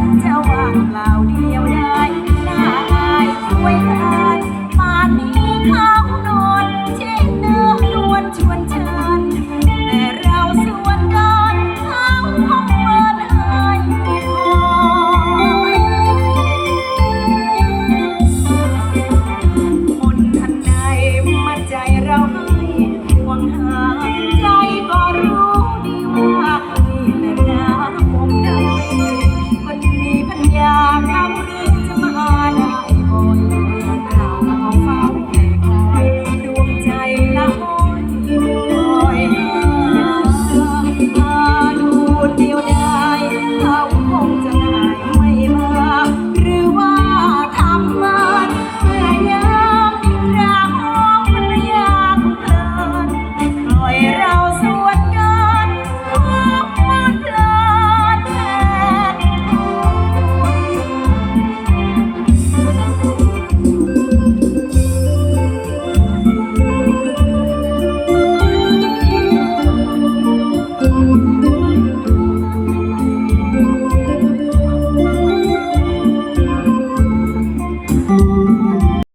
นจะวางเปล่าเดียวดาน้าายสวยทานป่านนี้เขานนเช่นเนื้อนวลชวน